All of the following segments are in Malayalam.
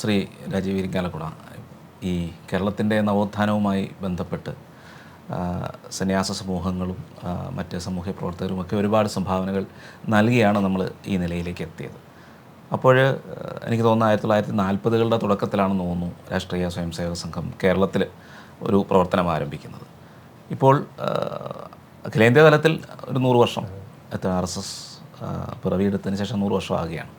ശ്രീ രാജീവ് ഇരിക്കാലക്കുട ഈ കേരളത്തിന്റെ നവോത്ഥാനവുമായി ബന്ധപ്പെട്ട് സന്യാസ സമൂഹങ്ങളും മറ്റ് സാമൂഹ്യ പ്രവർത്തകരും ഒക്കെ ഒരുപാട് സംഭാവനകൾ നൽകിയാണ് നമ്മൾ ഈ നിലയിലേക്ക് എത്തിയത്. അപ്പോൾ എനിക്ക് തോന്നുന്നു ആയിരത്തി തൊള്ളായിരത്തി നാൽപ്പതുകളുടെ തുടക്കത്തിലാണെന്ന് തോന്നുന്നു രാഷ്ട്രീയ സ്വയംസേവക സംഘം കേരളത്തിൽ ഒരു പ്രവർത്തനം ആരംഭിക്കുന്നത്. ഇപ്പോൾ അഖിലേന്ത്യാ തലത്തിൽ ഒരു നൂറ് വർഷം എത്ര ആർ എസ് എസ് പിറവിയെടുത്തതിന് ശേഷം നൂറ് വർഷം ആകുകയാണ്.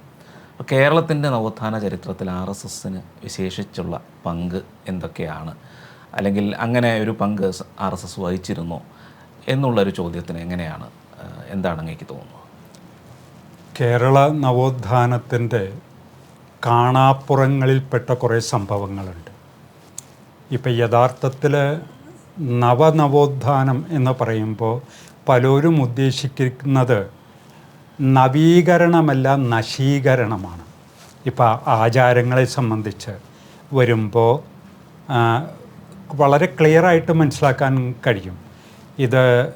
അപ്പോൾ കേരളത്തിന്റെ നവോത്ഥാന ചരിത്രത്തിൽ ആർ എസ് എസിന് വിശേഷിച്ചുള്ള പങ്ക് എന്തൊക്കെയാണ്? അല്ലെങ്കിൽ അങ്ങനെ ഒരു പങ്ക് ആർ എസ് എസ് വഹിച്ചിരുന്നോ എന്നുള്ളൊരു ചോദ്യത്തിന് എങ്ങനെയാണ്? എന്താണ് അങ്ങേക്ക് തോന്നുന്നത്? കേരള നവോത്ഥാനത്തിന്റെ കാണാപ്പുറങ്ങളിൽപ്പെട്ട കുറേ സംഭവങ്ങളുണ്ട്. ഇപ്പം യഥാർത്ഥത്തിൽ നവനവോത്ഥാനം എന്ന് പറയുമ്പോൾ പലരും ഉദ്ദേശിക്കുന്നത് നവീകരണമല്ല നശീകരണമാണ്. ഇപ്പോൾ ആചാരങ്ങളെ സംബന്ധിച്ച് വരുമ്പോൾ വളരെ ക്ലിയറായിട്ട് മനസ്സിലാക്കാൻ കഴിയും. ഇത്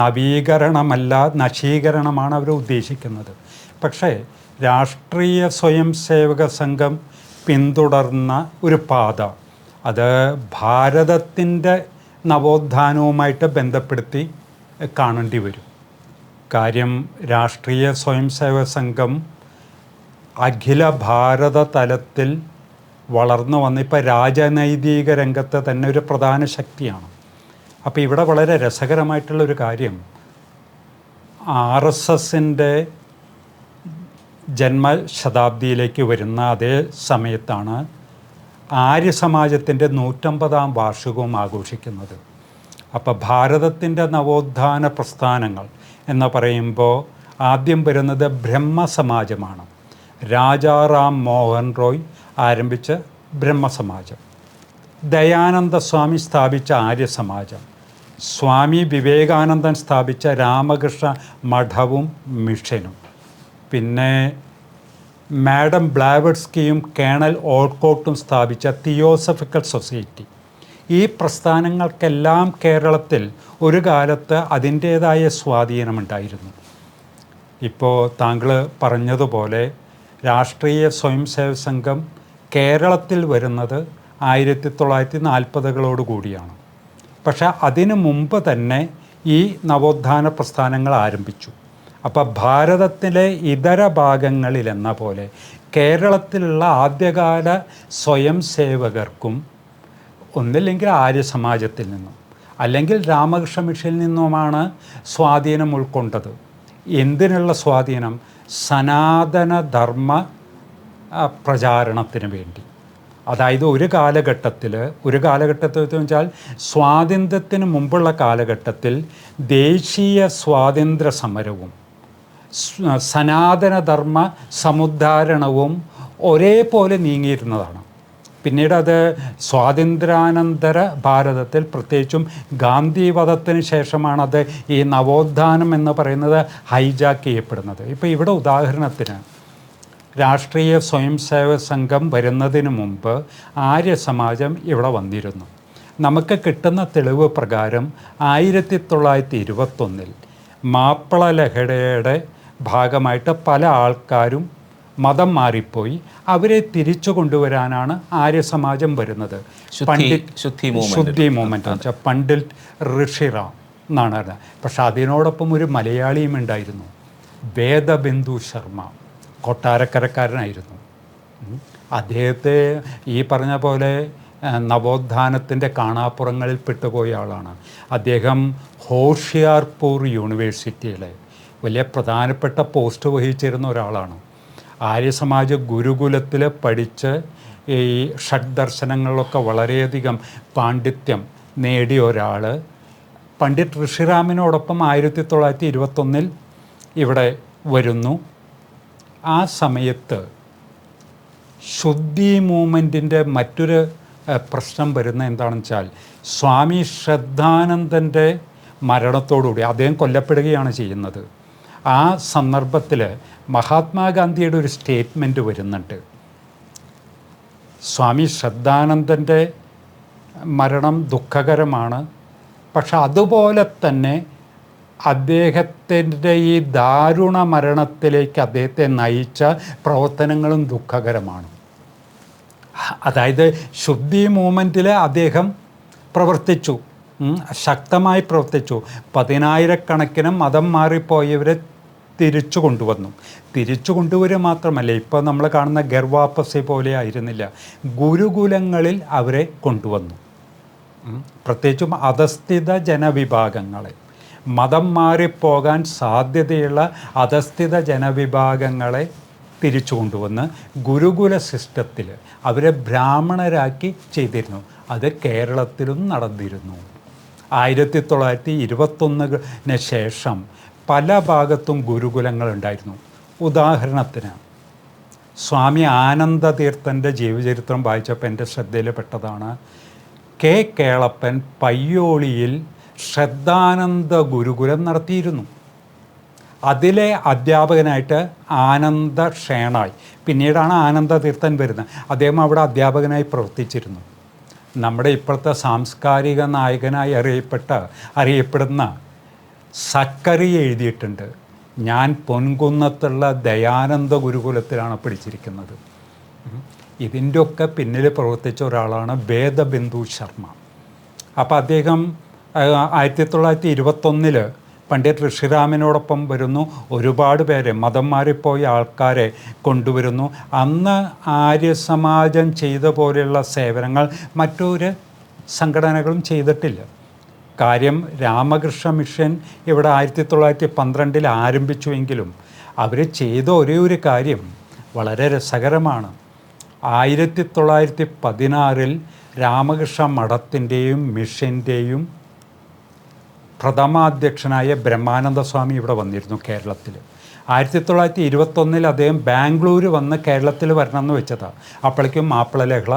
നവീകരണമല്ല നശീകരണമാണ് അവർ ഉദ്ദേശിക്കുന്നത്. പക്ഷേ രാഷ്ട്രീയ സ്വയം സേവക സംഘം പിന്തുടർന്ന ഒരു പാത അത് ഭാരതത്തിന്റെ നവോത്ഥാനവുമായിട്ട് ബന്ധപ്പെടുത്തി കാണേണ്ടി വരും. കാര്യം രാഷ്ട്രീയ സ്വയം സേവക സംഘം അഖില ഭാരത തലത്തിൽ വളർന്നു വന്ന ഇപ്പോൾ രാജനൈതിക രംഗത്ത് തന്നെ ഒരു പ്രധാന ശക്തിയാണ്. അപ്പോൾ ഇവിടെ വളരെ രസകരമായിട്ടുള്ളൊരു കാര്യം. ആർ എസ് എസിന്റെ ജന്മശതാബ്ദിയിലേക്ക് വരുന്ന അതേ സമയത്താണ് ആര്യ ആര്യസമാജത്തിന്റെ നൂറ്റമ്പതാം വാർഷികവും ആഘോഷിക്കുന്നത്. അപ്പോൾ ഭാരതത്തിന്റെ നവോത്ഥാന പ്രസ്ഥാനങ്ങൾ എന്ന് പറയുമ്പോൾ ആദ്യം വരുന്നത് ബ്രഹ്മസമാജമാണ്. രാജാറാം മോഹൻ റോയ് ആരംഭിച്ച ബ്രഹ്മസമാജം. ദയാനന്ദ സ്വാമി സ്ഥാപിച്ച ആര്യസമാജം. സ്വാമി വിവേകാനന്ദൻ സ്ഥാപിച്ച രാമകൃഷ്ണ മഠവും മിഷനും. പിന്നെ മാഡം ബ്ലാവഡ്സ്കിയും കേണൽ ഓൾക്കോട്ടും സ്ഥാപിച്ച തിയോസഫിക്കൽ സൊസൈറ്റി. ഈ പ്രസ്ഥാനങ്ങൾക്കെല്ലാം കേരളത്തിൽ ഒരു കാലത്ത് അതിന്റേതായ സ്വാധീനമുണ്ടായിരുന്നു. ഇപ്പോൾ താങ്കൾ പറഞ്ഞതുപോലെ രാഷ്ട്രീയ സ്വയം സേവ സംഘം കേരളത്തിൽ വരുന്നത് ആയിരത്തി തൊള്ളായിരത്തി നാൽപ്പതുകളോട് കൂടിയാണ്. പക്ഷെ അതിനു മുമ്പ് തന്നെ ഈ നവോത്ഥാന പ്രസ്ഥാനങ്ങൾ ആരംഭിച്ചു. അപ്പോൾ ഭാരതത്തിലെ ഇതര ഭാഗങ്ങളിലെന്ന പോലെ കേരളത്തിലുള്ള ആദ്യകാല സ്വയം സേവകർക്കും ഒന്നില്ലെങ്കിൽ ആര്യ സമാജത്തിൽ നിന്നും അല്ലെങ്കിൽ രാമകൃഷ്ണ മിഷനിൽ നിന്നുമാണ് സ്വാധീനം ഉൾക്കൊണ്ടത്. എന്തിനുള്ള സ്വാധീനം? സനാതനധർമ്മ പ്രചാരണത്തിന് വേണ്ടി. അതായത് ഒരു കാലഘട്ടത്തിൽ ഒരു കാലഘട്ടത്തിൽ വെച്ചാൽ സ്വാതന്ത്ര്യത്തിന് മുമ്പുള്ള കാലഘട്ടത്തിൽ ദേശീയ സ്വാതന്ത്ര്യ സമരവും സനാതനധർമ്മ സമുദ്ധാരണവും ഒരേപോലെ നീങ്ങിയിരുന്നതാണ്. പിന്നീട് അത് സ്വാതന്ത്ര്യാനന്തര ഭാരതത്തിൽ പ്രത്യേകിച്ചും ഗാന്ധി വധത്തിന് ഈ നവോത്ഥാനം എന്ന് പറയുന്നത് ഹൈജാക്ക് ചെയ്യപ്പെടുന്നത്. ഇപ്പോൾ ഇവിടെ ഉദാഹരണത്തിന് രാഷ്ട്രീയ സ്വയം സേവക സംഘം വരുന്നതിന് മുമ്പ് ആര്യ സമാജം ഇവിടെ വന്നിരുന്നു. നമുക്ക് കിട്ടുന്ന തെളിവ് പ്രകാരം ആയിരത്തി തൊള്ളായിരത്തി ഇരുപത്തൊന്നിൽ മാപ്പിള ലഹളയുടെ ഭാഗമായിട്ട് പല ആൾക്കാരും മതം മാറിപ്പോയി. അവരെ തിരിച്ചു കൊണ്ടുവരാനാണ് ആര്യസമാജം വരുന്നത്. ശുദ്ധി ശുദ്ധി മൂവ്മെന്റ് വെച്ചാൽ പണ്ഡിറ്റ് ഋഷിറാം എന്നാണ് പക്ഷെ അതിനോടൊപ്പം ഒരു മലയാളിയും ഉണ്ടായിരുന്നു. വേദബിന്ദു ശർമ്മ കൊട്ടാരക്കരക്കാരനായിരുന്നു. അദ്ദേഹത്തെ ഈ പറഞ്ഞ പോലെ നവോത്ഥാനത്തിന്റെ കാണാപ്പുറങ്ങളിൽ പെട്ടുപോയ ആളാണ്. അദ്ദേഹം ഹോഷിയാർപൂർ യൂണിവേഴ്സിറ്റിയിലെ വലിയ പ്രധാനപ്പെട്ട പോസ്റ്റ് വഹിച്ചിരുന്ന ഒരാളാണ്. ആര്യസമാജ ഗുരുകുലത്തിൽ പഠിച്ച് ഈ ഷഡ് ദർശനങ്ങളിലൊക്കെ വളരെയധികം പാണ്ഡിത്യം നേടിയ ഒരാൾ പണ്ഡിറ്റ് ഋഷിറാമിനോടൊപ്പം ആയിരത്തി തൊള്ളായിരത്തി ഇരുപത്തൊന്നിൽ ഇവിടെ വരുന്നു. ആ സമയത്ത് ശുദ്ധി മൂവ്മെന്റിന്റെ മറ്റൊരു പ്രശ്നം വരുന്ന എന്താണെന്ന് വെച്ചാൽ സ്വാമി ശ്രദ്ധാനന്ദന്റെ മരണത്തോടുകൂടി അദ്ദേഹം കൊല്ലപ്പെടുകയാണ് ചെയ്യുന്നത്. ആ സന്ദർഭത്തിൽ മഹാത്മാഗാന്ധിയുടെ ഒരു സ്റ്റേറ്റ്മെന്റ് വരുന്നുണ്ട്. സ്വാമി ശ്രദ്ധാനന്ദന്റെ മരണം ദുഃഖകരമാണ്. പക്ഷെ അതുപോലെ തന്നെ അദ്ദേഹത്തിന്റെ ഈ ദാരുണ മരണത്തിലേക്ക് അദ്ദേഹത്തെ നയിച്ച പ്രവർത്തനങ്ങളും ദുഃഖകരമാണ്. അതായത് ശുദ്ധി മൂമെന്റിൽ അദ്ദേഹം പ്രവർത്തിച്ചു. ശക്തമായി പ്രവർത്തിച്ചു. പതിനായിരക്കണക്കിന് മതം മാറിപ്പോയവരെ തിരിച്ചു കൊണ്ടുവന്നു. തിരിച്ചു കൊണ്ടുവരിക മാത്രമല്ല ഇപ്പോൾ നമ്മൾ കാണുന്ന ഗർവാപ്പസെ പോലെ ആയിരുന്നില്ല. ഗുരുകുലങ്ങളിൽ അവരെ കൊണ്ടുവന്നു. പ്രത്യേകിച്ചും അധസ്ഥിത ജനവിഭാഗങ്ങളെ. മതം മാറിപ്പോകാൻ സാധ്യതയുള്ള അധസ്ഥിത ജനവിഭാഗങ്ങളെ തിരിച്ചു കൊണ്ടുവന്ന് ഗുരുകുല സിസ്റ്റത്തിൽ അവരെ ബ്രാഹ്മണരാക്കി ചെയ്തിരുന്നു. അത് കേരളത്തിലും നടന്നിരുന്നു. ആയിരത്തി തൊള്ളായിരത്തി ഇരുപത്തൊന്നിന് ശേഷം പല ഭാഗത്തും ഗുരുകുലങ്ങൾ ഉണ്ടായിരുന്നു ഉദാഹരണത്തിന് സ്വാമി ആനന്ദതീർത്ഥന്റെ ജീവചരിത്രം വായിച്ചപ്പോൾ എന്റെ ശ്രദ്ധയിൽപ്പെട്ടതാണ്. കെ കേളപ്പൻ പയ്യോളിയിൽ ശ്രദ്ധാനന്ദ ഗുരുകുലം നടത്തിയിരുന്നു. അതിലെ അധ്യാപകനായിട്ട് ആനന്ദ ഷേണായി പിന്നീടാണ് ആനന്ദതീർത്ഥൻ വരുന്നത്. അദ്ദേഹം അവിടെ അധ്യാപകനായി പ്രവർത്തിച്ചിരുന്നു. നമ്മുടെ ഇപ്പോഴത്തെ സാംസ്കാരിക നായകനായി അറിയപ്പെട്ട അറിയപ്പെടുന്ന സക്കറി എഴുതിയിട്ടുണ്ട്. ഞാൻ പൊൻകുന്നത്തുള്ള ദയാനന്ദ ഗുരുകുലത്തിലാണ് പഠിച്ചിരിക്കുന്നത്. ഇതിന്റെയൊക്കെ പിന്നിൽ പ്രവർത്തിച്ച ഒരാളാണ് വേദബിന്ദു ശർമ്മ. അപ്പോൾ അദ്ദേഹം ആയിരത്തി തൊള്ളായിരത്തി ഇരുപത്തൊന്നിൽ പണ്ഡിറ്റ് ഋഷിരാമിനോടൊപ്പം വരുന്നു. ഒരുപാട് പേരെ മതം മാറിപ്പോയ ആൾക്കാരെ കൊണ്ടുവരുന്നു. അന്ന് ആര്യസമാജം ചെയ്ത പോലെയുള്ള സേവനങ്ങൾ മറ്റൊരു സംഘടനകളും ചെയ്തിട്ടില്ല. കാര്യം രാമകൃഷ്ണ മിഷൻ ഇവിടെ ആയിരത്തി തൊള്ളായിരത്തി പന്ത്രണ്ടിൽ ആരംഭിച്ചുവെങ്കിലും അവർ ചെയ്ത ഒരേ ഒരു കാര്യം വളരെ രസകരമാണ്. ആയിരത്തി തൊള്ളായിരത്തി പതിനാറിൽ രാമകൃഷ്ണ മഠത്തിന്റെയും മിഷന്റെയും പ്രഥമാധ്യക്ഷനായ ബ്രഹ്മാനന്ദ സ്വാമി ഇവിടെ വന്നിരുന്നു കേരളത്തിൽ. ആയിരത്തി തൊള്ളായിരത്തി ഇരുപത്തൊന്നിൽ അദ്ദേഹം ബാംഗ്ലൂർ വന്ന് കേരളത്തിൽ വരണമെന്ന് വെച്ചതാണ് അപ്പോഴേക്കും മാപ്പിള ലഹള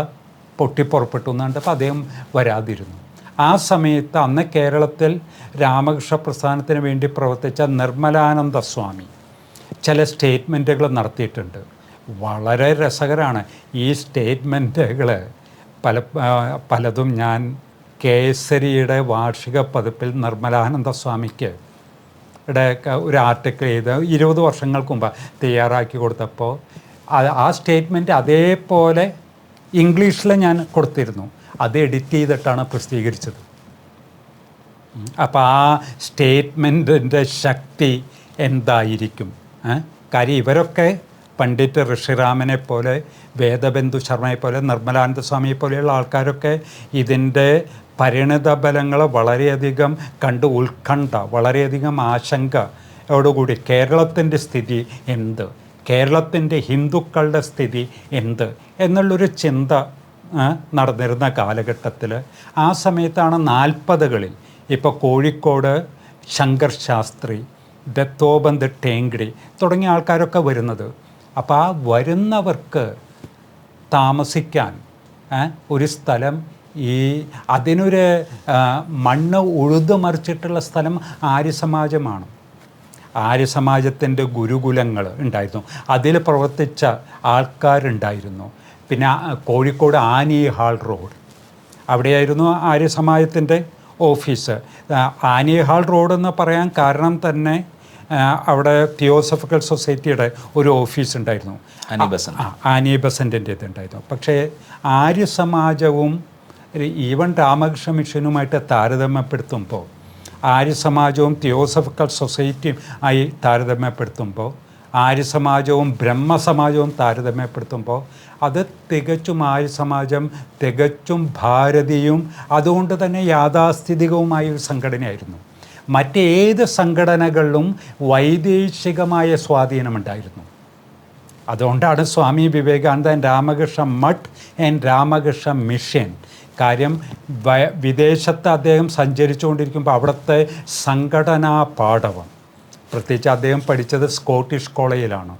പൊട്ടിപ്പുറപ്പെട്ടു എന്നുണ്ടപ്പോൾ അദ്ദേഹം വരാതിരുന്നു. ആ സമയത്ത് അന്ന് കേരളത്തിൽ രാമകൃഷ്ണ പ്രസ്ഥാനത്തിന് വേണ്ടി പ്രവർത്തിച്ച നിർമ്മലാനന്ദ സ്വാമി ചില സ്റ്റേറ്റ്മെന്റുകൾ നടത്തിയിട്ടുണ്ട്. വളരെ രസകരമാണ് ഈ സ്റ്റേറ്റ്മെന്റുകൾ പല പലതും ഞാൻ കേസരിയുടെ വാർഷിക പതിപ്പിൽ നിർമ്മലാനന്ദ സ്വാമിക്ക് ഒരു ആർട്ടിക്കിൾ ചെയ്ത് ഇരുപത് വർഷങ്ങൾക്ക് മുമ്പ് തയ്യാറാക്കി കൊടുത്തപ്പോൾ ആ സ്റ്റേറ്റ്മെന്റ് അതേപോലെ ഇംഗ്ലീഷിൽ ഞാൻ കൊടുത്തിരുന്നു. അത് എഡിറ്റ് ചെയ്തിട്ടാണ് പ്രസിദ്ധീകരിച്ചത്. അപ്പോൾ ആ സ്റ്റേറ്റ്മെന്റിന്റെ ശക്തി എന്തായിരിക്കും? കാര്യം ഇവരൊക്കെ പണ്ഡിറ്റ് ഋഷിരാമനെ പോലെ വേദബന്ധു ശർമ്മയെ പോലെ നിർമ്മലാനന്ദ സ്വാമിയെ പോലെയുള്ള ആൾക്കാരൊക്കെ ഇതിന്റെ പരിണിത ഫലങ്ങൾ വളരെയധികം കണ്ട് ഉത്കണ്ഠ വളരെയധികം ആശങ്കയോടുകൂടി കേരളത്തിന്റെ സ്ഥിതി എന്ത്? കേരളത്തിന്റെ ഹിന്ദുക്കളുടെ സ്ഥിതി എന്ത്? എന്നുള്ളൊരു ചിന്ത നടന്നിരുന്ന കാലഘട്ടത്തിൽ ആ സമയത്താണ് നാൽപ്പതുകളിൽ ഇപ്പോൾ കോഴിക്കോട് ശങ്കർ ശാസ്ത്രി ദത്തോബന്ത് ടേങ്കിടി തുടങ്ങിയ ആൾക്കാരൊക്കെ വരുന്നത്. അപ്പോൾ ആ വരുന്നവർക്ക് താമസിക്കാൻ ഒരു സ്ഥലം ഈ അതിനൊരു മണ്ണ് മണ്ണ് ഉഴുതുമറിച്ചിട്ടുള്ള സ്ഥലം ആര്യസമാജമാണ്. ആര്യസമാജത്തിന്റെ ഗുരുകുലങ്ങൾ ഉണ്ടായിരുന്നു. അതിൽ പ്രവർത്തിച്ച ആൾക്കാരുണ്ടായിരുന്നു. പിന്നെ കോഴിക്കോട് ആനി ഹാൾ റോഡ്. അവിടെയായിരുന്നു ആര്യസമാജത്തിന്റെ ഓഫീസ്. ആനി ഹാൾ റോഡ് എന്ന് പറയാൻ കാരണം തന്നെ അവിടെ തിയോസഫിക്കൽ സൊസൈറ്റിയുടെ ഒരു ഓഫീസ് ഉണ്ടായിരുന്നു ആനി ബസന്റിന്റെ ഇതുണ്ടായിരുന്നു പക്ഷേ ആര്യസമാജവും ഈവൻ രാമകൃഷ്ണ മിഷനുമായിട്ട് താരതമ്യപ്പെടുത്തുമ്പോൾ ആര്യസമാജവും തിയോസഫിക്കൽ സൊസൈറ്റിയും ആയി താരതമ്യപ്പെടുത്തുമ്പോൾ ആര്യസമാജവും ബ്രഹ്മസമാജവും താരതമ്യപ്പെടുത്തുമ്പോൾ അത് തികച്ചും ആര്യസമാജം തികച്ചും ഭാരതീയവും അതുകൊണ്ട് തന്നെ യാഥാസ്ഥിതികവുമായ ഒരു സംഘടനയായിരുന്നു. മറ്റേത് സംഘടനകളിലും വൈദേശികമായ സ്വാധീനമുണ്ടായിരുന്നു. അതുകൊണ്ടാണ് സ്വാമി വിവേകാനന്ദൻ രാമകൃഷ്ണ മഠ് ആൻഡ് രാമകൃഷ്ണ മിഷൻ കാര്യം വിദേശത്ത് അദ്ദേഹം സഞ്ചരിച്ചുകൊണ്ടിരിക്കുമ്പോൾ അവിടുത്തെ സംഘടനാ പാഠവം. പ്രത്യേകിച്ച് അദ്ദേഹം പഠിച്ചത് സ്കോട്ടിഷ് കോളേജിലാണ്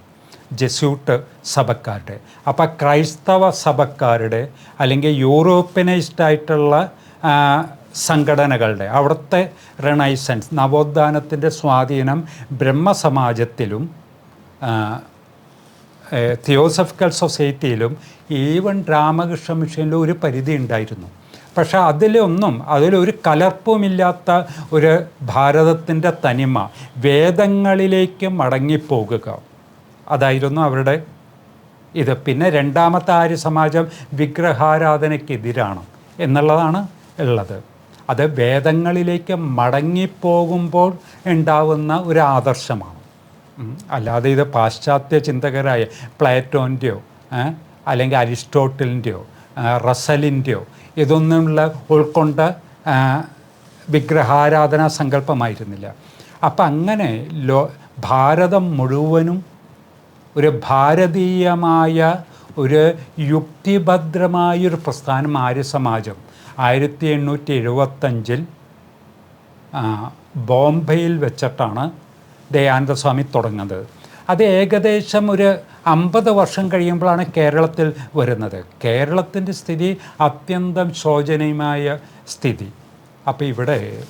ജെസ്യൂട്ട് സഭക്കാരുടെ. അപ്പോൾ ക്രൈസ്തവ സഭക്കാരുടെ അല്ലെങ്കിൽ യൂറോപ്യനൈസ്ഡ് ആയിട്ടുള്ള സംഘടനകളുടെ അവിടുത്തെ റെണൈസൻസ് നവോത്ഥാനത്തിന്റെ സ്വാധീനം ബ്രഹ്മസമാജത്തിലും തിയോസഫിക്കൽ സൊസൈറ്റിയിലും ഈവൻ രാമകൃഷ്ണ മിഷനിലും ഒരു പരിധി ഉണ്ടായിരുന്നു. പക്ഷേ അതിലൊന്നും അതിലൊരു കലർപ്പുമില്ലാത്ത ഒരു ഭാരതത്തിന്റെ തനിമ വേദങ്ങളിലേക്ക് മടങ്ങിപ്പോകുക. അതായിരുന്നു അവരുടെ ഇത്. പിന്നെ രണ്ടാമത്തെ ആര്യ സമാജം വിഗ്രഹാരാധനയ്ക്കെതിരാണ് എന്നുള്ളതാണ് ഉള്ളത്. അത് വേദങ്ങളിലേക്ക് മടങ്ങിപ്പോകുമ്പോൾ ഉണ്ടാവുന്ന ഒരു ആദർശമാണ്. അല്ലാതെ ഇത് പാശ്ചാത്യ ചിന്തകരായ പ്ലേറ്റോന്റെയോ അല്ലെങ്കിൽ അരിസ്റ്റോട്ടിലിന്റെയോ റസലിന്റെയോ ഇതൊന്നുമുള്ള ഉൾക്കൊണ്ട വിഗ്രഹാരാധനാ സങ്കല്പമായിരുന്നില്ല. അപ്പം അങ്ങനെ ലോ ഭാരതം മുഴുവനും ഒരു ഭാരതീയമായ ഒരു യുക്തിഭദ്രമായൊരു പ്രസ്ഥാനം ആര്യസമാജം ആയിരത്തി എണ്ണൂറ്റി എഴുപത്തഞ്ചിൽ ബോംബെയിൽ വെച്ചിട്ടാണ് ദയാനന്ദസ്വാമി തുടങ്ങുന്നത്. അത് ഏകദേശം ഒരു അമ്പത് വർഷം കഴിയുമ്പോഴാണ് കേരളത്തിൽ വരുന്നത്. കേരളത്തിന്റെ സ്ഥിതി അത്യന്തം ശോചനീയമായ സ്ഥിതി. അപ്പോൾ ഇവിടെ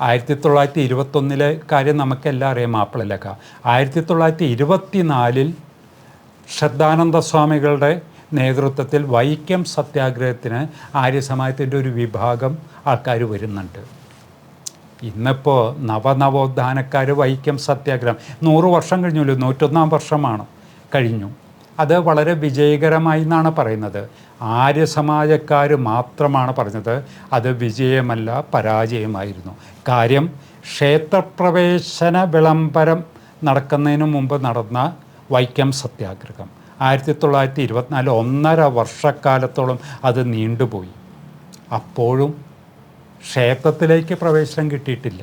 ആയിരത്തി തൊള്ളായിരത്തി ഇരുപത്തൊന്നിലെ കാര്യം നമുക്കെല്ലാം അറിയാം മാപ്പിളിലൊക്കെ ആയിരത്തി തൊള്ളായിരത്തി ഇരുപത്തി നാലിൽ ശ്രദ്ധാനന്ദ സ്വാമികളുടെ നേതൃത്വത്തിൽ വൈക്കം സത്യാഗ്രഹത്തിന് ആര്യസമാജത്തിന്റെ ഒരു വിഭാഗം ആൾക്കാർ വരുന്നുണ്ട്. ഇന്നിപ്പോൾ നവനവോത്ഥാനക്കാർ വൈക്കം സത്യാഗ്രഹം. നൂറ് വർഷം കഴിഞ്ഞല്ലോ നൂറ്റൊന്നാം വർഷമാണ്. കഴിഞ്ഞു. അത് വളരെ വിജയകരമായി എന്നാണ് പറയുന്നത്. ആര്യസമാജക്കാർ മാത്രമാണ് പറഞ്ഞത്. അത് വിജയമല്ല പരാജയമായിരുന്നു. കാര്യം ക്ഷേത്രപ്രവേശന വിളംബരം നടക്കുന്നതിന് മുമ്പ് നടന്ന വൈക്കം സത്യാഗ്രഹം. ആയിരത്തി തൊള്ളായിരത്തി ഇരുപത്തിനാല് ഒന്നര വർഷക്കാലത്തോളം അത് നീണ്ടുപോയി. അപ്പോഴും ക്ഷേത്രത്തിലേക്ക് പ്രവേശനം കിട്ടിയിട്ടില്ല.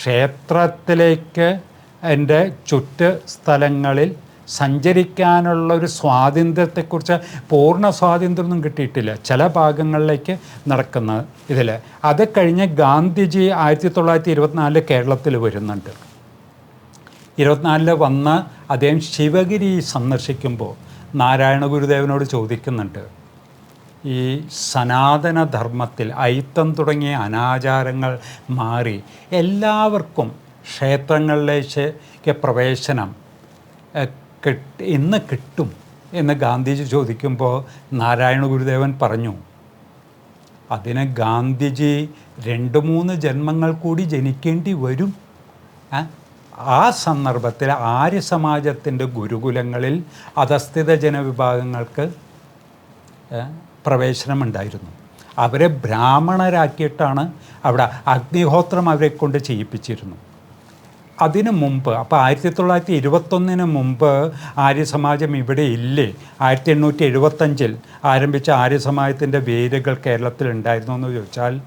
ക്ഷേത്രത്തിലേക്ക് എന്റെ ചുറ്റ് സ്ഥലങ്ങളിൽ സഞ്ചരിക്കാനുള്ള ഒരു സ്വാതന്ത്ര്യത്തെക്കുറിച്ച് പൂർണ സ്വാതന്ത്ര്യമൊന്നും കിട്ടിയിട്ടില്ല. ചില ഭാഗങ്ങളിലേക്ക് നടക്കുന്ന ഇതിൽ അത് കഴിഞ്ഞ് ഗാന്ധിജി ആയിരത്തി തൊള്ളായിരത്തി ഇരുപത്തിനാലിൽ കേരളത്തിൽ വരുന്നുണ്ട്. ഇരുപത്തിനാലിൽ വന്ന് അദ്ദേഹം ശിവഗിരി സന്ദർശിക്കുമ്പോൾ നാരായണ ഗുരുദേവനോട് ചോദിക്കുന്നുണ്ട് ഈ സനാതനധർമ്മത്തിൽ ഐത്തം തുടങ്ങിയ അനാചാരങ്ങൾ മാറി എല്ലാവർക്കും ക്ഷേത്രങ്ങളിലേക്ക് പ്രവേശനം കിട്ട് ഇന്ന് കിട്ടും എന്ന് ഗാന്ധിജി ചോദിക്കുമ്പോൾ നാരായണ ഗുരുദേവൻ പറഞ്ഞു അതിന് ഗാന്ധിജി രണ്ട് മൂന്ന് ജന്മങ്ങൾ കൂടി ജനിക്കേണ്ടി വരും ആ? സന്ദർഭത്തിൽ ആര്യ സമാജത്തിന്റെ ഗുരുകുലങ്ങളിൽ അധസ്ഥിത ജനവിഭാഗങ്ങൾക്ക് പ്രവേശനമുണ്ടായിരുന്നു അവരെ ബ്രാഹ്മണരാക്കിയിട്ടാണ് അവിടെ അഗ്നിഹോത്രം അവരെ കൊണ്ട് ചെയ്യിപ്പിച്ചിരുന്നു അതിനു മുമ്പ് അപ്പോൾ ആയിരത്തി തൊള്ളായിരത്തി ഇരുപത്തൊന്നിന് മുമ്പ് ആര്യസമാജം ഇവിടെ ഇല്ലേ? ആയിരത്തി എണ്ണൂറ്റി എഴുപത്തഞ്ചിൽ ആരംഭിച്ച ആര്യസമാജത്തിന്റെ വേരുകൾ കേരളത്തിൽ ഉണ്ടായിരുന്നു എന്ന് ചോദിച്ചാൽ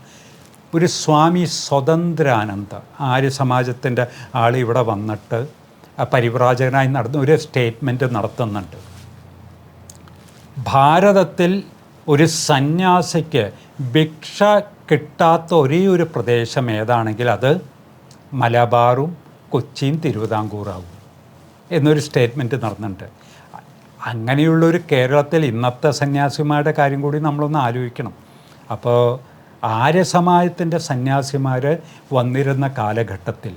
ഒരു സ്വാമി സ്വതന്ത്രാനന്ദ ആര്യസമാജത്തിന്റെ ആൾ ഇവിടെ വന്നിട്ട് പരിവ്രാജകനായി നടന്ന ഒരു സ്റ്റേറ്റ്മെന്റ് നടത്തുന്നുണ്ട്. ഭാരതത്തിൽ ഒരു സന്യാസിക്ക് ഭിക്ഷ കിട്ടാത്ത ഒരേ ഒരു പ്രദേശം ഏതാണെങ്കിൽ അത് മലബാറും കൊച്ചിയും തിരുവിതാംകൂറാവും എന്നൊരു സ്റ്റേറ്റ്മെന്റ് നടന്നിട്ടുണ്ട്. അങ്ങനെയുള്ളൊരു കേരളത്തിൽ ഇന്നത്തെ സന്യാസിമാരുടെ കാര്യം കൂടി നമ്മളൊന്ന് ആലോചിക്കണം. അപ്പോൾ ആര്യസമാജത്തിന്റെ സന്യാസിമാർ വന്നിരുന്ന കാലഘട്ടത്തിൽ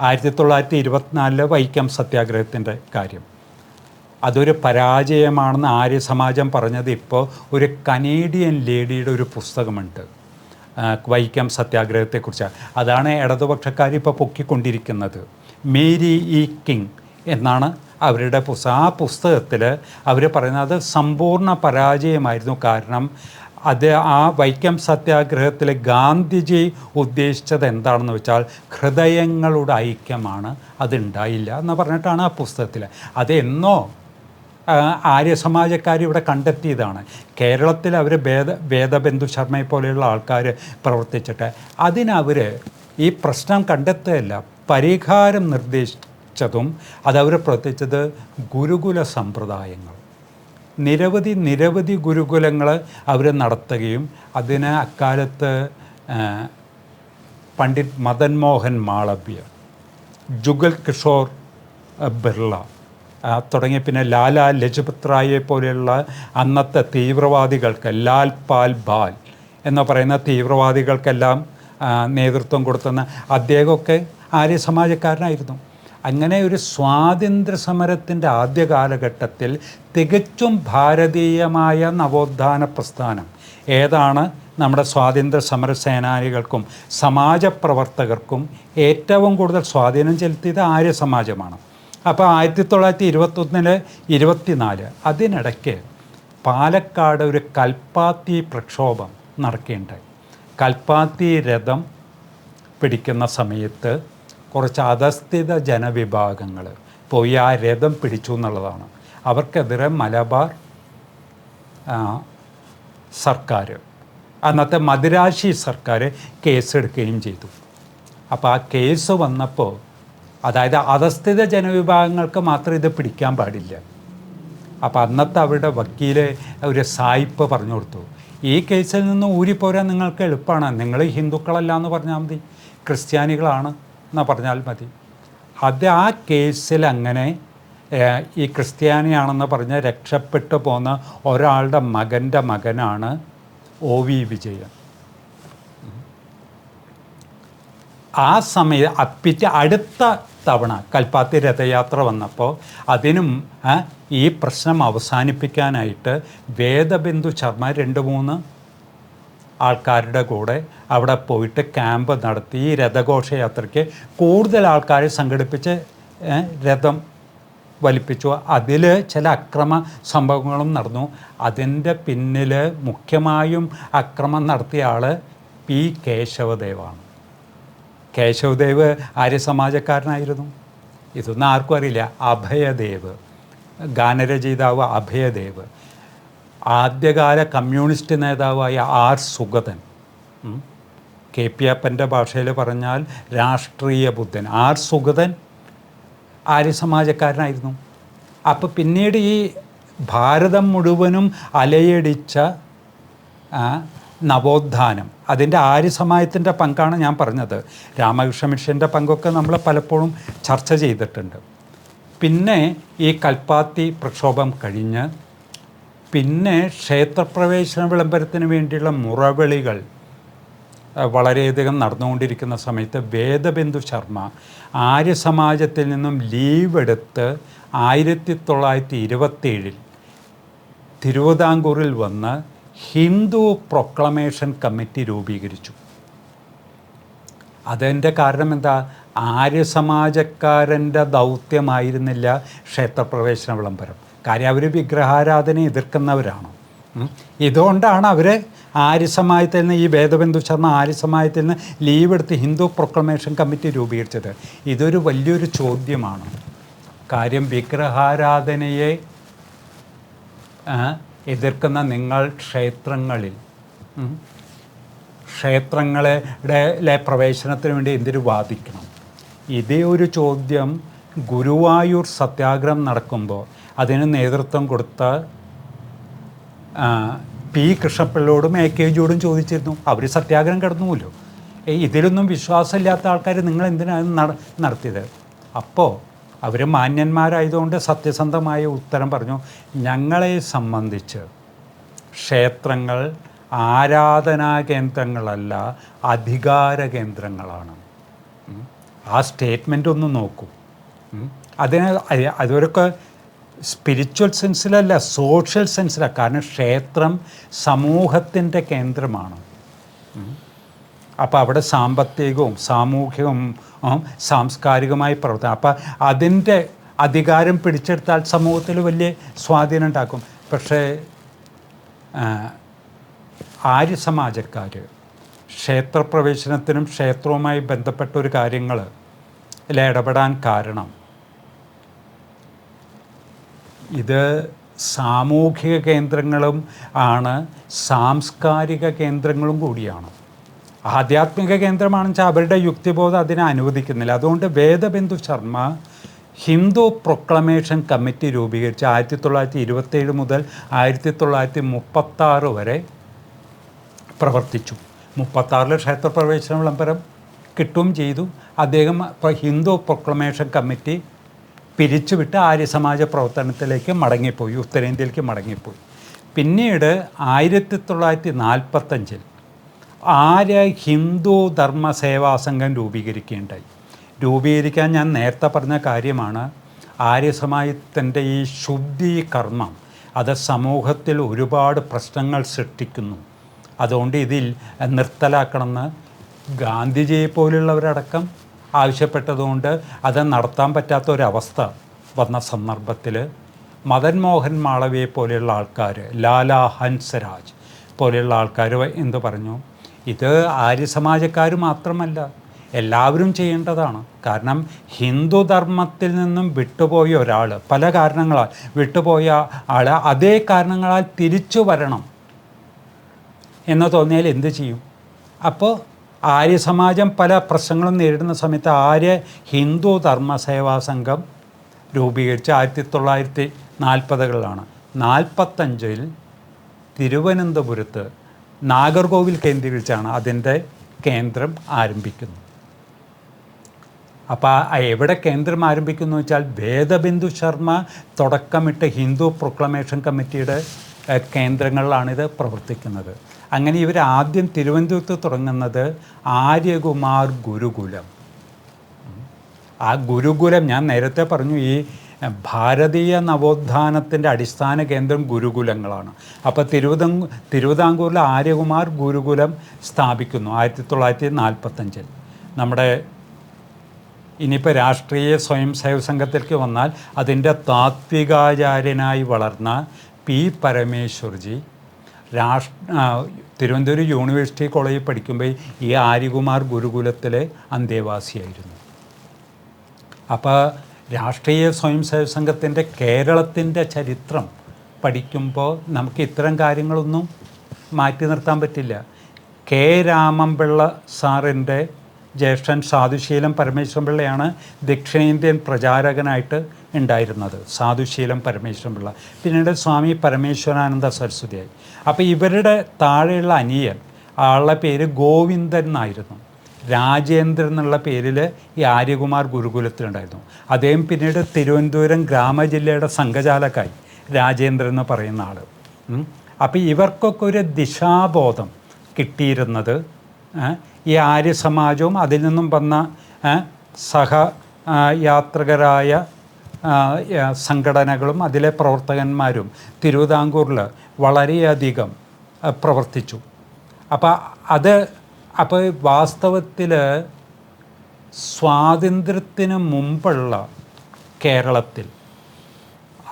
ആയിരത്തി തൊള്ളായിരത്തി ഇരുപത്തിനാലിലെ വൈക്കം സത്യാഗ്രഹത്തിന്റെ കാര്യം. അതൊരു പരാജയമാണെന്ന് ആര്യസമാജം പറഞ്ഞത് ഇപ്പോൾ ഒരു കനേഡിയൻ ലേഡിയുടെ ഒരു പുസ്തകമുണ്ട്. വൈക്കം സത്യാഗ്രഹത്തെക്കുറിച്ചാണ്. അതാണ് ഇടതുപക്ഷക്കാർ ഇപ്പോൾ പൊക്കിക്കൊണ്ടിരിക്കുന്നത്. മേരി ഇ കിങ് എന്നാണ് അവരുടെ പുസ്തകം ആ പുസ്തകത്തിൽ അവർ പറയുന്നത് സമ്പൂർണ പരാജയമായിരുന്നു കാരണം അത് ആ വൈക്കം സത്യാഗ്രഹത്തിൽ ഗാന്ധിജി ഉദ്ദേശിച്ചത് എന്താണെന്ന് വെച്ചാൽ ഹൃദയങ്ങളുടെ ഐക്യമാണ്. അതുണ്ടായില്ല എന്ന് പറഞ്ഞിട്ടാണ് ആ പുസ്തകത്തിൽ അതെന്നോ ആര്യസമാജക്കാർ ഇവിടെ കണ്ടെത്തിയതാണ്. കേരളത്തിൽ അവർ വേദ വേദബന്ധു ശർമ്മയെ പോലെയുള്ള ആൾക്കാർ പ്രവർത്തിച്ചിട്ട് അതിനവർ ഈ പ്രശ്നം കണ്ടെത്തുകയല്ല പരിഹാരം നിർദ്ദേശിച്ചതും അതവർ പ്രവർത്തിച്ചത് ഗുരുകുല സമ്പ്രദായങ്ങൾ. നിരവധി നിരവധി ഗുരുകുലങ്ങൾ അവർ നടത്തുകയും അതിന് അക്കാലത്ത് പണ്ഡിറ്റ് മദൻ മോഹൻ മാളവ്യ ജുഗൽ കിഷോർ ബിർള തുടങ്ങിയ പിന്നെ ലാലാ ലജപത് റായെ പോലെയുള്ള അന്നത്തെ തീവ്രവാദികൾക്ക് ലാൽ പാൽ ബാൽ എന്ന് പറയുന്ന തീവ്രവാദികൾക്കെല്ലാം നേതൃത്വം കൊടുത്തുന്ന അദ്ദേഹമൊക്കെ ആര്യ സമാജക്കാരനായിരുന്നു. അങ്ങനെ ഒരു സ്വാതന്ത്ര്യ സമരത്തിന്റെ ആദ്യ കാലഘട്ടത്തിൽ തികച്ചും ഭാരതീയമായ നവോത്ഥാന പ്രസ്ഥാനം ഏതാണ്? നമ്മുടെ സ്വാതന്ത്ര്യ സമര സേനാനികൾക്കും സമാജ പ്രവർത്തകർക്കും ഏറ്റവും കൂടുതൽ സ്വാധീനം ചെലുത്തിയത് ആര്യ സമാജമാണ്. അപ്പോൾ ആയിരത്തി തൊള്ളായിരത്തി ഇരുപത്തൊന്നിൽ ഇരുപത്തിനാല് അതിനിടയ്ക്ക് പാലക്കാട് ഒരു കൽപ്പാത്തി പ്രക്ഷോഭം നടക്കുകയുണ്ടായി കൽപ്പാത്തി രഥം പിടിക്കുന്ന സമയത്ത് കുറച്ച് അധസ്ഥിത ജനവിഭാഗങ്ങൾ പോയി ആ രഥം പിടിച്ചു എന്നുള്ളതാണ്. അവർക്കെതിരെ മലബാർ സർക്കാർ അന്നത്തെ മദിരാശി സർക്കാർ കേസെടുക്കുകയും ചെയ്തു. അപ്പോൾ ആ കേസ് വന്നപ്പോൾ അതായത് അധസ്ഥിത ജനവിഭാഗങ്ങൾക്ക് മാത്രം ഇത് പിടിക്കാൻ പാടില്ല. അപ്പോൾ അന്നത്തെ അവരുടെ വക്കീൽ ഒരു സായിപ്പ് പറഞ്ഞു കൊടുത്തു. ഈ കേസിൽ നിന്ന് ഊരിപ്പോരാൻ നിങ്ങൾക്ക് എളുപ്പമാണ് നിങ്ങൾ ഹിന്ദുക്കളല്ല എന്ന് പറഞ്ഞാൽ മതി. ക്രിസ്ത്യാനികളാണ് എന്ന് പറഞ്ഞാൽ മതി. അത് ആ കേസിൽ അങ്ങനെ ഈ ക്രിസ്ത്യാനിയാണെന്ന് പറഞ്ഞ് രക്ഷപ്പെട്ടു പോന്ന ഒരാളുടെ മകന്റെ മകനാണ് ഒ വി വിജയൻ. ആ സമയത്ത് അപ്പിറ്റ് അടുത്ത തവണ കൽപ്പാത്തി രഥയാത്ര വന്നപ്പോൾ അതിനും ഈ പ്രശ്നം അവസാനിപ്പിക്കാനായിട്ട് വേദബിന്ദു ശർമ്മ രണ്ട് മൂന്ന് ആൾക്കാരുടെ കൂടെ അവിടെ പോയിട്ട് ക്യാമ്പ് നടത്തി ഈ രഥഘോഷയാത്രയ്ക്ക് കൂടുതൽ ആൾക്കാരെ സംഘടിപ്പിച്ച് രഥം വലിപ്പിച്ചു. അതിൽ ചില അക്രമ സംഭവങ്ങളും നടന്നു. അതിന്റെ പിന്നിൽ മുഖ്യമായും അക്രമം നടത്തിയ ആൾ പി കേശവദേവാണ്. കേശവദേവ് ആര്യസമാജക്കാരനായിരുന്നു. ഇതൊന്നും ആർക്കും അറിയില്ല. അഭയദേവ് ഗാനരചയിതാവ് അഭയദേവ് ആദ്യകാല കമ്മ്യൂണിസ്റ്റ് നേതാവായ ആർ സുഗതൻ. കെ പി അപ്പന്റെ ഭാഷയിൽ പറഞ്ഞാൽ രാഷ്ട്രീയ ബുദ്ധൻ. ആർ സുഗതൻ ആര്യസമാജക്കാരനായിരുന്നു. അപ്പോൾ പിന്നീട് ഈ ഭാരതം മുഴുവനും അലയടിച്ച നവോത്ഥാനം. അതിന്റെ ആര്യസമാജത്തിന്റെ പങ്കാണ് ഞാൻ പറഞ്ഞത്. രാമകൃഷ്ണ മിഷന്റെ പങ്കൊക്കെ നമ്മൾ പലപ്പോഴും ചർച്ച ചെയ്തിട്ടുണ്ട്. പിന്നെ ഈ കൽപ്പാത്തി പ്രക്ഷോഭം കഴിഞ്ഞ് പിന്നെ ക്ഷേത്രപ്രവേശന വിളംബരത്തിന് വേണ്ടിയുള്ള മുറവിളികൾ വളരെയധികം നടന്നുകൊണ്ടിരിക്കുന്ന സമയത്ത് വേദബിന്ദു ശർമ്മ ആര്യസമാജത്തിൽ നിന്നും ലീവ് എടുത്ത് ആയിരത്തി തൊള്ളായിരത്തി ഇരുപത്തേഴിൽ തിരുവിതാംകൂറിൽ വന്ന് ഹിന്ദു പ്രൊക്ലമേഷൻ കമ്മിറ്റി രൂപീകരിച്ചു. അതിന്റെ കാരണം എന്താ? ആര്യ സമാജക്കാരന്റെ ദൗത്യമായിരുന്നില്ല ക്ഷേത്രപ്രവേശന വിളംബരം കാര്യം അവർ വിഗ്രഹാരാധന എതിർക്കുന്നവരാണ്. ഇതുകൊണ്ടാണ് അവർ ആര്യസമായത്തിൽ നിന്ന് ഈ വേദബന്ധു ശർമ്മ ആര്യസമായത്തിൽ നിന്ന് ലീവ് എടുത്ത് ഹിന്ദു പ്രൊക്ലമേഷൻ കമ്മിറ്റി രൂപീകരിച്ചത്. ഇതൊരു വലിയൊരു ചോദ്യമാണ്. കാര്യം വിഗ്രഹാരാധനയെ എതിർക്കുന്ന നിങ്ങൾ ക്ഷേത്രങ്ങളിൽ. ക്ഷേത്രങ്ങളുടെ പ്രവേശനത്തിന് വേണ്ടി എന്തിനു വാദിക്കണം? ഇതേ ഒരു ചോദ്യം ഗുരുവായൂർ സത്യാഗ്രഹം നടക്കുമ്പോൾ അതിന് നേതൃത്വം കൊടുത്ത പി കൃഷ്ണപ്പിള്ളയോടും എ കെ ജിയോടും ചോദിച്ചിരുന്നു. അവർ സത്യാഗ്രഹം കിടന്നുമല്ലോ ഇതിലൊന്നും വിശ്വാസമില്ലാത്ത ആൾക്കാർ നിങ്ങൾ എന്തിനാണ് നട നടത്തിയത്? അപ്പോൾ അവർ മാന്യന്മാരായതുകൊണ്ട് സത്യസന്ധമായ ഉത്തരം പറഞ്ഞു. ഞങ്ങളെ സംബന്ധിച്ച് ക്ഷേത്രങ്ങൾ ആരാധനാ കേന്ദ്രങ്ങളല്ല അധികാര കേന്ദ്രങ്ങളാണ്. ആ സ്റ്റേറ്റ്മെന്റ് ഒന്ന് നോക്കൂ. അതിന് അതൊരൊക്കെ സ്പിരിച്വൽ സെൻസിലല്ല സോഷ്യൽ സെൻസിലാണ് കാരണം ക്ഷേത്രം സമൂഹത്തിന്റെ കേന്ദ്രമാണ്. അപ്പോൾ അവിടെ സാമ്പത്തികവും സാമൂഹികവും സാംസ്കാരികമായ പ്രവർത്തനം. അപ്പോൾ അതിന്റെ അധികാരം പിടിച്ചെടുത്താൽ സമൂഹത്തിൽ വലിയ സ്വാധീനം ഉണ്ടാക്കും. പക്ഷേ ആര്യ സമാജക്കാർ ക്ഷേത്രപ്രവേശനത്തിനും ക്ഷേത്രവുമായി ബന്ധപ്പെട്ട ഒരു കാര്യങ്ങൾ ഇടപെടാൻ കാരണം ഇത് സാമൂഹിക കേന്ദ്രങ്ങളും ആണ് സാംസ്കാരിക കേന്ദ്രങ്ങളും കൂടിയാണ്. ആധ്യാത്മിക കേന്ദ്രമാണെന്ന് വെച്ചാൽ അവരുടെ യുക്തിബോധം അതിനെ അനുവദിക്കുന്നില്ല. അതുകൊണ്ട് വേദബിന്ദു ശർമ്മ ഹിന്ദു പ്രൊക്ലമേഷൻ കമ്മിറ്റി രൂപീകരിച്ച് ആയിരത്തി തൊള്ളായിരത്തി ഇരുപത്തേഴ് മുതൽ ആയിരത്തി തൊള്ളായിരത്തി മുപ്പത്താറ് വരെ പ്രവർത്തിച്ചു. മുപ്പത്താറിൽ ക്ഷേത്രപ്രവേശന വിളംബരം കിട്ടുകയും ചെയ്തു. അദ്ദേഹം ഹിന്ദു പ്രൊക്ലമേഷൻ കമ്മിറ്റി പിരിച്ചുവിട്ട് ആര്യസമാജ പ്രവർത്തനത്തിലേക്ക് മടങ്ങിപ്പോയി. ഉത്തരേന്ത്യയിലേക്ക് മടങ്ങിപ്പോയി. പിന്നീട് ആയിരത്തി തൊള്ളായിരത്തി നാൽപ്പത്തഞ്ചിൽ ആര്യ ഹിന്ദു ധർമ്മ സേവാ സംഘം രൂപീകരിക്കുകയുണ്ടായി. രൂപീകരിക്കാൻ ഞാൻ നേരത്തെ പറഞ്ഞ കാര്യമാണ് ആര്യസമായത്തിന്റെ ഈ ശുദ്ധി കർമ്മം അത് സമൂഹത്തിൽ ഒരുപാട് പ്രശ്നങ്ങൾ സൃഷ്ടിക്കുന്നു. അതുകൊണ്ട് ഇതിൽ നിർത്തലാക്കണമെന്ന് ഗാന്ധിജിയെ പോലുള്ളവരടക്കം ആവശ്യപ്പെട്ടതുകൊണ്ട് അത് നടത്താൻ പറ്റാത്ത ഒരവസ്ഥ വന്ന സന്ദർഭത്തിൽ മദൻ മോഹൻ മാളവിയെ പോലെയുള്ള ആൾക്കാർ ലാലാ ഹൻസരാജ് പോലെയുള്ള ആൾക്കാർ എന്ത് പറഞ്ഞു? ഇത് ആര്യസമാജക്കാർ മാത്രമല്ല എല്ലാവരും ചെയ്യേണ്ടതാണ്. കാരണം ഹിന്ദു ധർമ്മത്തിൽ നിന്നും വിട്ടുപോയ ഒരാൾ പല കാരണങ്ങളാൽ വിട്ടുപോയ ആൾ അതേ കാരണങ്ങളാൽ തിരിച്ചു വരണം എന്ന് തോന്നിയാൽ എന്ത് ചെയ്യും? അപ്പോൾ ആര്യ സമാജം പല പ്രശ്നങ്ങളും നേരിടുന്ന സമയത്ത് ആര്യ ഹിന്ദു ധർമ്മ സേവാ സംഘം രൂപീകരിച്ച് ആയിരത്തി തൊള്ളായിരത്തി നാൽപ്പതുകളിലാണ്. നാൽപ്പത്തഞ്ചിൽ തിരുവനന്തപുരത്ത് നാഗർകോവിൽ കേന്ദ്രീകരിച്ചാണ് അതിന്റെ കേന്ദ്രം ആരംഭിക്കുന്നത്. അപ്പോൾ എവിടെ കേന്ദ്രം ആരംഭിക്കുന്നു വെച്ചാൽ വേദബിന്ദു ശർമ്മ തുടക്കമിട്ട് ഹിന്ദു പ്രൊക്ലമേഷൻ കമ്മിറ്റിയുടെ കേന്ദ്രങ്ങളിലാണിത് പ്രവർത്തിക്കുന്നത്. അങ്ങനെ ഇവർ ആദ്യം തിരുവനന്തപുരത്ത് തുടങ്ങുന്നത് ആര്യകുമാർ ഗുരുകുലം. ആ ഗുരുകുലം ഞാൻ നേരത്തെ പറഞ്ഞു ഈ ഭാരതീയ നവോത്ഥാനത്തിന്റെ അടിസ്ഥാന കേന്ദ്രം ഗുരുകുലങ്ങളാണ്. അപ്പോൾ തിരുവിതം തിരുവിതാംകൂറിൽ ആര്യകുമാർ ഗുരുകുലം സ്ഥാപിക്കുന്നു ആയിരത്തി തൊള്ളായിരത്തി നാൽപ്പത്തഞ്ചിൽ നമ്മുടെ ഇനിയിപ്പോൾ രാഷ്ട്രീയ സ്വയം സേവ സംഘത്തിലേക്ക് വന്നാൽ അതിന്റെ താത്വികാചാര്യനായി വളർന്ന പി പരമേശ്വർജി രാഷ്ട്ര തിരുവനന്തപുരം യൂണിവേഴ്സിറ്റി കോളേജിൽ പഠിക്കുമ്പോൾ ഈ ആര്യകുമാർ ഗുരുകുലത്തിലെ അന്തേവാസിയായിരുന്നു. അപ്പോൾ രാഷ്ട്രീയ സ്വയം സേവക സംഘത്തിന്റെ കേരളത്തിന്റെ ചരിത്രം പഠിക്കുമ്പോൾ നമുക്ക് ഇത്തരം കാര്യങ്ങളൊന്നും മാറ്റി നിർത്താൻ പറ്റില്ല. കെ. രാമൻപിള്ള സാറിന്റെ ജ്യേഷ്ഠൻ സാധുശീലം പരമേശ്വരൻപിള്ളയാണ് ദക്ഷിണേന്ത്യൻ പ്രചാരകനായിട്ട് ഉണ്ടായിരുന്നത്. സാധുശീലം പരമേശ്വരൻപിള്ള പിന്നീട് സ്വാമി പരമേശ്വരാനന്ദ സരസ്വതിയായി. അപ്പോൾ ഇവരുടെ താഴെയുള്ള അനിയൻ ആളുടെ പേര് ഗോവിന്ദൻ എന്നായിരുന്നു. രാജേന്ദ്രൻ എന്നുള്ള പേരിൽ ഈ ആര്യകുമാർ ഗുരുകുലത്തിലുണ്ടായിരുന്നു. അദ്ദേഹം പിന്നീട് തിരുവനന്തപുരം ഗ്രാമജില്ലയുടെ സംഘചാലക്കായി രാജേന്ദ്രൻ എന്ന് പറയുന്ന ആൾ അപ്പോൾ ഇവർക്കൊക്കെ ഒരു ദിശാബോധം കിട്ടിയിരുന്നത് ഈ ആര്യ സമാജവും അതിൽ നിന്നും വന്ന സഹ യാത്രികരായ സംഘടനകളും അതിലെ പ്രവർത്തകന്മാരും തിരുവിതാംകൂറിൽ വളരെയധികം പ്രവർത്തിച്ചു. അപ്പോൾ അത് അപ്പോൾ വാസ്തവത്തിൽ സ്വാതന്ത്ര്യത്തിന് മുമ്പുള്ള കേരളത്തിൽ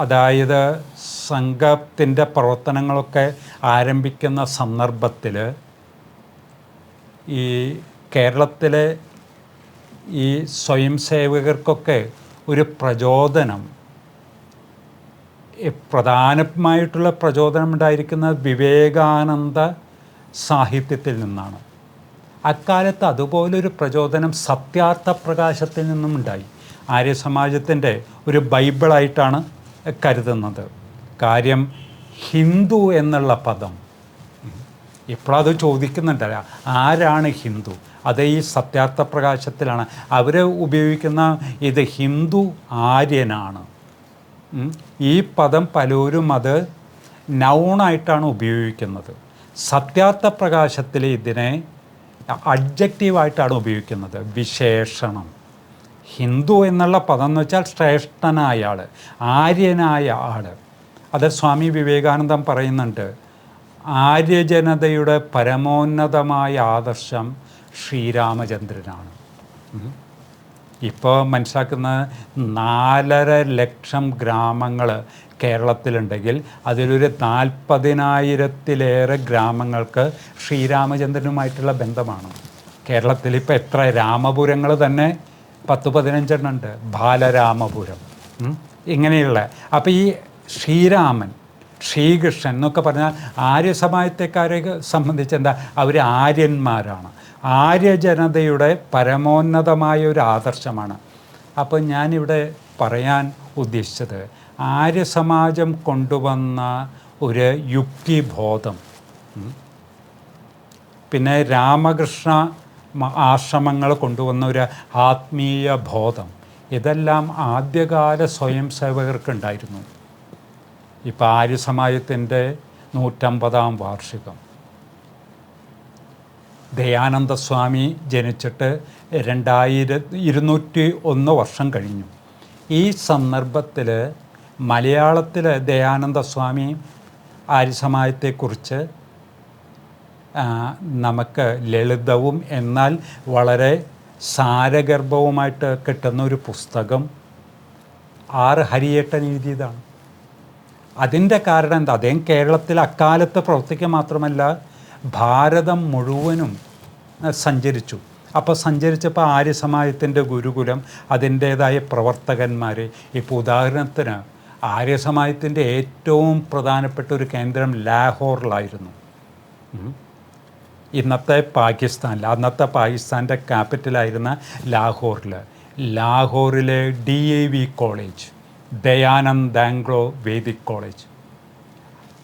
അതായത് സംഘത്തിന്റെ പ്രവർത്തനങ്ങളൊക്കെ ആരംഭിക്കുന്ന സന്ദർഭത്തിൽ ഈ കേരളത്തിലെ ഈ സ്വയം സേവകർക്കൊക്കെ ഒരു പ്രചോദനം പ്രധാനമായിട്ടുള്ള പ്രചോദനം ഉണ്ടായിരിക്കുന്നത് വിവേകാനന്ദ സാഹിത്യത്തിൽ നിന്നാണ്. അക്കാലത്ത് അതുപോലൊരു പ്രചോദനം സത്യാർത്ഥ പ്രകാശത്തിൽ നിന്നും ഉണ്ടായി. ആര്യസമാജത്തിന്റെ ഒരു ബൈബിളായിട്ടാണ് കരുതുന്നത്. കാര്യം ഹിന്ദു എന്നുള്ള പദം. ഇപ്പോഴത് ചോദിക്കുന്നുണ്ടല്ല ആരാണ് ഹിന്ദു? അത് ഈ സത്യാർത്ഥ പ്രകാശത്തിലാണ്. അവർ ഉപയോഗിക്കുന്ന ഇത് ഹിന്ദു ആര്യനാണ്. ഈ പദം പലരും അത് നൗണായിട്ടാണ് ഉപയോഗിക്കുന്നത്. സത്യാർത്ഥ പ്രകാശത്തിൽ ഇതിനെ അഡ്ജക്റ്റീവായിട്ടാണ് ഉപയോഗിക്കുന്നത്. വിശേഷണം. ഹിന്ദു എന്നുള്ള പദം എന്ന് വെച്ചാൽ ശ്രേഷ്ഠനായ ആൾ ആര്യനായ ആൾ അത് സ്വാമി വിവേകാനന്ദം പറയുന്നുണ്ട്. ആര്യജനതയുടെ പരമോന്നതമായ ആദർശം ശ്രീരാമചന്ദ്രനാണ്. ഇപ്പോൾ മനസ്സിലാക്കുന്ന നാലര ലക്ഷം ഗ്രാമങ്ങൾ കേരളത്തിലുണ്ടെങ്കിൽ അതിലൊരു നാൽപ്പതിനായിരത്തിലേറെ ഗ്രാമങ്ങൾക്ക് ശ്രീരാമചന്ദ്രനുമായിട്ടുള്ള ബന്ധമാണ്. കേരളത്തിൽ ഇപ്പോൾ എത്ര രാമപുരങ്ങൾ തന്നെ പത്ത് പതിനഞ്ചെണ്ണം ഉണ്ട്. ബാലരാമപുരം. ഇങ്ങനെയുള്ള. അപ്പോൾ ഈ ശ്രീരാമൻ ശ്രീകൃഷ്ണൻ എന്നൊക്കെ പറഞ്ഞാൽ ആര്യ സമാജത്തെക്കാരെ സംബന്ധിച്ച് എന്താ? അവർ ആര്യന്മാരാണ്. ആര്യജനതയുടെ പരമോന്നതമായ ഒരു ആദർശമാണ്. അപ്പോൾ ഞാനിവിടെ പറയാൻ ഉദ്ദേശിച്ചത് ആര്യസമാജം കൊണ്ടുവന്ന ഒരു യുക്തിബോധം. പിന്നെ രാമകൃഷ്ണ ആശ്രമങ്ങൾ കൊണ്ടുവന്ന ഒരു ആത്മീയ ബോധം. ഇതെല്ലാം ആദ്യകാല സ്വയം സേവകർക്കുണ്ടായിരുന്നു. ഇപ്പോൾ ആര്യസമാജത്തിന്റെ നൂറ്റമ്പതാം വാർഷികം. ദയാനന്ദ സ്വാമി ജനിച്ചിട്ട് രണ്ടായിരത്തി ഇരുന്നൂറ്റി ഒന്ന് വർഷം കഴിഞ്ഞു. ഈ സന്ദർഭത്തിൽ മലയാളത്തിൽ ദയാനന്ദ സ്വാമി ആര്യസമാജത്തെക്കുറിച്ച് നമുക്ക് ലളിതവും എന്നാൽ വളരെ സാരഗർഭവുമായിട്ട് കിട്ടുന്ന ഒരു പുസ്തകം ആറ് ഹരിയേട്ടൻ എഴുതിയതാണ്. അതിന്റെ കാരണം എന്താ? അദ്ദേഹം കേരളത്തിൽ അക്കാലത്ത് പ്രവർത്തിക്കുക മാത്രമല്ല ഭാരതം മുഴുവനും സഞ്ചരിച്ചു. അപ്പോൾ സഞ്ചരിച്ചപ്പോൾ ആര്യസമാജത്തിന്റെ ഗുരുകുലം അതിന്റേതായ പ്രവർത്തകന്മാർ ഇപ്പോൾ ഉദാഹരണത്തിന് ആര്യസമാജത്തിന്റെ ഏറ്റവും പ്രധാനപ്പെട്ട ഒരു കേന്ദ്രം ലാഹോറിലായിരുന്നു. ഇന്നത്തെ പാകിസ്ഥാനിൽ അന്നത്തെ പാകിസ്ഥാന്റെ ക്യാപിറ്റലായിരുന്ന ലാഹോറിൽ ലാഹോറിലെ D A V college Dayanand Anglo Vedic college.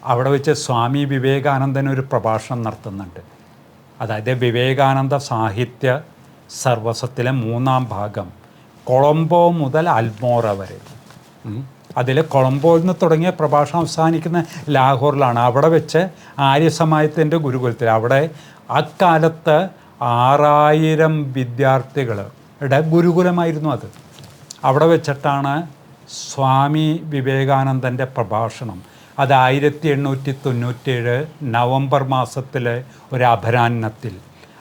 അവിടെ വെച്ച് സ്വാമി വിവേകാനന്ദൻ ഒരു പ്രഭാഷണം നടത്തുന്നുണ്ട്. അതായത് വിവേകാനന്ദ സാഹിത്യ സർവസത്തിലെ മൂന്നാം ഭാഗം കൊളംബോ മുതൽ അൽമോറ വരെ. അതിൽ കൊളംബോയിൽ നിന്ന് തുടങ്ങിയ പ്രഭാഷണം അവസാനിക്കുന്ന ലാഹോറിലാണ്. അവിടെ വെച്ച് ആര്യസമായത്തിന്റെ ഗുരുകുലത്തിൽ അവിടെ അക്കാലത്ത് ആറായിരം വിദ്യാർത്ഥികളുടെ ഗുരുകുലമായിരുന്നു അത്. അവിടെ വെച്ചിട്ടാണ് സ്വാമി വിവേകാനന്ദന്റെ പ്രഭാഷണം. അത് ആയിരത്തി എണ്ണൂറ്റി തൊണ്ണൂറ്റേഴ് നവംബർ മാസത്തിലെ ഒരു അപരാഹ്നത്തിൽ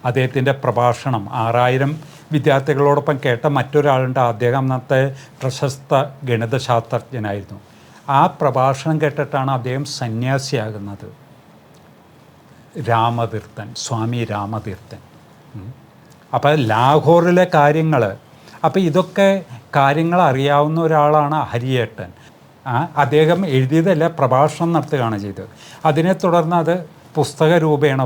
അദ്ദേഹത്തിന്റെ പ്രഭാഷണം ആറായിരം വിദ്യാർത്ഥികളോടൊപ്പം കേട്ട മറ്റൊരാളുണ്ട്. അദ്ദേഹം അന്നത്തെ പ്രശസ്ത ഗണിതശാസ്ത്രജ്ഞനായിരുന്നു. ആ പ്രഭാഷണം കേട്ടിട്ടാണ് അദ്ദേഹം സന്യാസിയാകുന്നത്. രാമതീർത്ഥൻ സ്വാമി രാമതീർത്ഥൻ. അപ്പോൾ ലാഹോറിലെ കാര്യങ്ങൾ അപ്പോൾ ഇതൊക്കെ കാര്യങ്ങൾ അറിയാവുന്ന ഒരാളാണ് ഹരിയേട്ടൻ. അദ്ദേഹം എഴുതിയതല്ല പ്രഭാഷണം നടത്തുകയാണ് ചെയ്തത്. അതിനെ തുടർന്ന് അത് പുസ്തക രൂപേണ